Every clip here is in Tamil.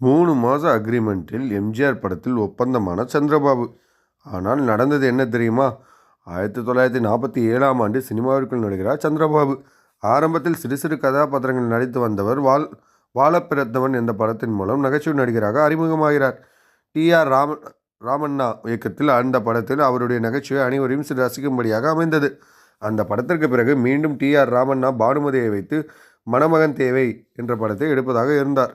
மூணு மாத அக்ரிமெண்ட்டில் எம்ஜிஆர் படத்தில் ஒப்பந்தமான சந்திரபாபு. ஆனால் நடந்தது என்ன தெரியுமா? ஆயிரத்தி தொள்ளாயிரத்தி நாற்பத்தி ஏழாம் ஆண்டு சினிமாவிற்குள் நடிகிறார் சந்திரபாபு. ஆரம்பத்தில் சிறு சிறு கதாபாத்திரங்கள் நடித்து வந்தவர் வால் வாழப்பிறந்தவன் என்ற படத்தின் மூலம் நகைச்சுவை நடிகராக அறிமுகமாகிறார். டி. ஆர். ராம ராமண்ணா இயக்கத்தில் அந்த படத்தில் அவருடைய நகைச்சுவை அனைவரையும் சிறு ரசிக்கும்படியாக அமைந்தது. அந்த படத்திற்கு பிறகு மீண்டும் டி. ஆர். ராமண்ணா பானுமதியை வைத்து மணமகன் தேவை என்ற படத்தை எடுப்பதாக இருந்தார்.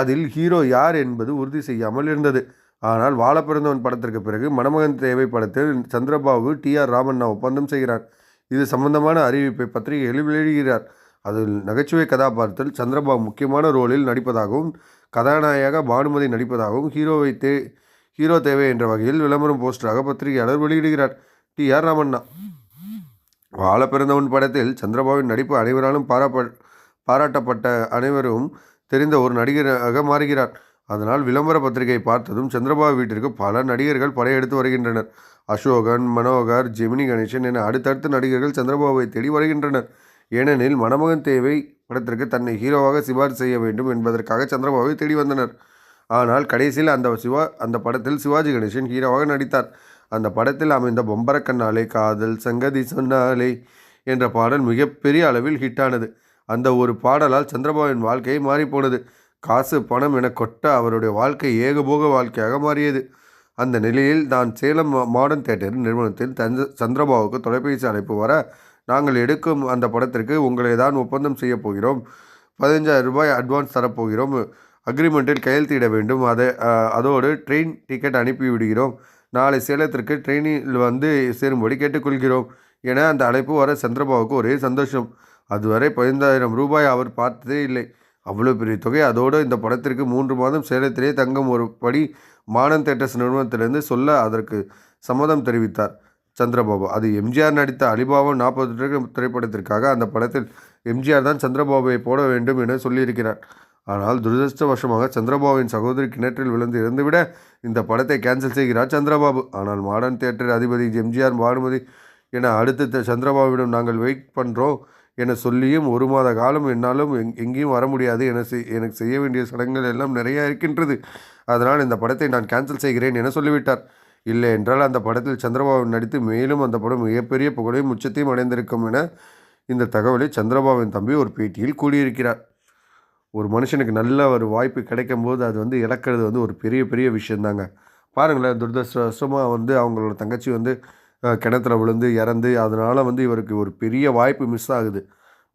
அதில் ஹீரோ யார் என்பது உறுதி செய்யாமல் இருந்தது. ஆனால் வாழப்பிறந்தவன் படத்திற்கு பிறகு மணமகன் தேவை படத்தில் சந்திரபாபு டி ஆர் ராமண்ணா ஒப்பந்தம் செய்கிறார். இது சம்பந்தமான அறிவிப்பை பத்திரிகைகளில் வெளியிடுகிறார் அதில் நகைச்சுவை கதாபாத்திரத்தில் சந்திரபாபு முக்கியமான ரோலில் நடிப்பதாகவும் கதாநாயக பானுமதி நடிப்பதாகவும் ஹீரோவை தே ஹீரோ தேவை என்ற வகையில் விளம்பரம் போஸ்டராக பத்திரிகையாளர் வெளியிடுகிறார். T R Ramanna. வாழ பிறந்தவன் படத்தில் சந்திரபாபுவின் நடிப்பு அனைவராலும் பாராப்ப பாராட்டப்பட்ட அனைவரும் தெரிந்த ஒரு நடிகராக மாறுகிறார். அதனால் விளம்பர பத்திரிகை பார்த்ததும் சந்திரபாபு வீட்டிற்கு பல நடிகர்கள் படையெடுத்து வருகின்றனர். அசோகன் மனோகர் ஜெமினி கணேசன் என அடுத்தடுத்த நடிகர்கள் சந்திரபாபுவை தேடி வருகின்றனர். ஏனெனில் மணமகன் தேவை படத்திற்கு தன்னை ஹீரோவாக சிபாரிசு செய்ய வேண்டும் என்பதற்காக சந்திரபாபுவை தேடி வந்தனர். ஆனால் கடைசியில் அந்த சிவா அந்த படத்தில் சிவாஜி கணேசன் ஹீரோவாக நடித்தார். அந்த படத்தில் அமைந்த பொம்பரக்கண்ணாலே காதல் சங்கதி சொன்னாலே என்ற பாடல் மிகப்பெரிய அளவில் ஹிட்டானது அந்த ஒரு பாடலால் சந்திரபாபாவின் வாழ்க்கையை மாறிப்போனது. காசு பணம் என கொட்ட அவருடைய வாழ்க்கை ஏகபோக வாழ்க்கையாக மாறியது. அந்த நிலையில் நான் சேலம் மாடர்ன் தேட்டர் நிறுவனத்தில் தஞ்ச சந்திரபாபுக்கு தொலைபேசி அழைப்பு வர நாங்கள் எடுக்கும் அந்த படத்திற்கு உங்களை தான் ஒப்பந்தம் செய்ய போகிறோம். பதினஞ்சாயிரம் ரூபாய் அட்வான்ஸ் தரப்போகிறோம். அக்ரிமெண்ட்டில் கையெழுத்திட வேண்டும். அதை அதோடு ட்ரெயின் டிக்கெட் அனுப்பிவிடுகிறோம் நாளை சேலத்திற்கு ட்ரெயினில் வந்து சேரும்படி கேட்டுக்கொள்கிறோம். என அந்த அழைப்பு வர சந்திரபாபுக்கு ஒரே சந்தோஷம். அதுவரை பதினைந்தாயிரம் ரூபாய் அவர் பார்த்ததே இல்லை. அவ்வளோ பெரிய தொகை. அதோடு இந்த படத்திற்கு மூன்று மாதம் சேலத்திலே தங்கும் ஒரு படி மாடர்ன் தேட்டர்ஸ் நிறுவனத்திலிருந்து சொல்ல அதற்கு சம்மதம் தெரிவித்தார். சந்திரபாபு அது எம்ஜிஆர் நடித்த அலிபாபா நாற்பது திரைப்படத்திற்காக அந்த படத்தில் எம்ஜிஆர் தான் சந்திரபாபுவை போட வேண்டும் என சொல்லியிருக்கிறார். ஆனால் துரதிருஷ்டவசமாக சந்திரபாபுவின் சகோதரி கிணற்றில் விழுந்து இறந்துவிட இந்த படத்தை கேன்சல் செய்கிறார் சந்திரபாபு. ஆனால் மாடர்ன் தியேட்டர் அதிபதி எம்ஜிஆர் பானுமதி என அடுத்து சந்திரபாபுவிடம் நாங்கள் வெயிட் பண்ணுறோம் என சொல்லியும் ஒரு மாத காலம் என்னாலும் எங் எங்கேயும் வர முடியாது. என செய் எனக்கு செய்ய வேண்டிய சடங்குகள் எல்லாம் நிறைய இருக்கின்றது. அதனால் இந்த படத்தை நான் கேன்சல் செய்கிறேன் என சொல்லிவிட்டார். இல்லை என்றால் அந்த படத்தில் சந்திரபாபு நடித்து மேலும் அந்த படம் மிகப்பெரிய புகழையும் உச்சத்தையும் அடைந்திருக்கும் என இந்த தகவலை சந்திரபாபுவின் தம்பி ஒரு பேட்டியில் கூறியிருக்கிறார். ஒரு மனுஷனுக்கு நல்ல ஒரு வாய்ப்பு கிடைக்கும் போது அது வந்து இழக்கிறது வந்து ஒரு பெரிய பெரிய விஷயந்தாங்க. பாருங்களேன் துரதிருஷ்டவசமாக வந்து அவங்களோட தங்கச்சி வந்து கிணத்துல விழுந்து இறந்து அதனால் வந்து இவருக்கு ஒரு பெரிய வாய்ப்பு மிஸ் ஆகுது.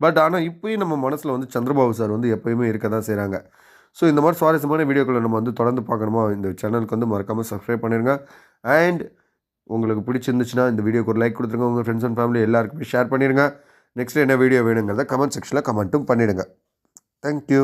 பட் ஆனால் இப்போயும் நம்ம மனசில் வந்து சந்திரபாபு சார் வந்து எப்போயுமே இருக்க தான் செய்கிறாங்க ஸோ இந்த மாதிரி சுவாரஸ்யமான வீடியோக்களை நம்ம வந்து தொடர்ந்து பார்க்கணுமா? இந்த சேனலுக்கு வந்து மறக்காமல் சப்ஸ்கிரைப் பண்ணிடுங்க அண்ட் உங்களுக்கு பிடிச்சிருந்துச்சுன்னா இந்த வீடியோக்கு ஒரு லைக் கொடுத்துருங்க. உங்கள் ஃப்ரெண்ட்ஸ் அண்ட் ஃபேமிலி எல்லாருக்குமே ஷேர் பண்ணிடுங்க நெக்ஸ்ட் என்ன வீடியோ வேணுங்கிறத கமெண்ட் செக்ஷனில் கமெண்ட்டும் பண்ணிடுங்க. தேங்க்யூ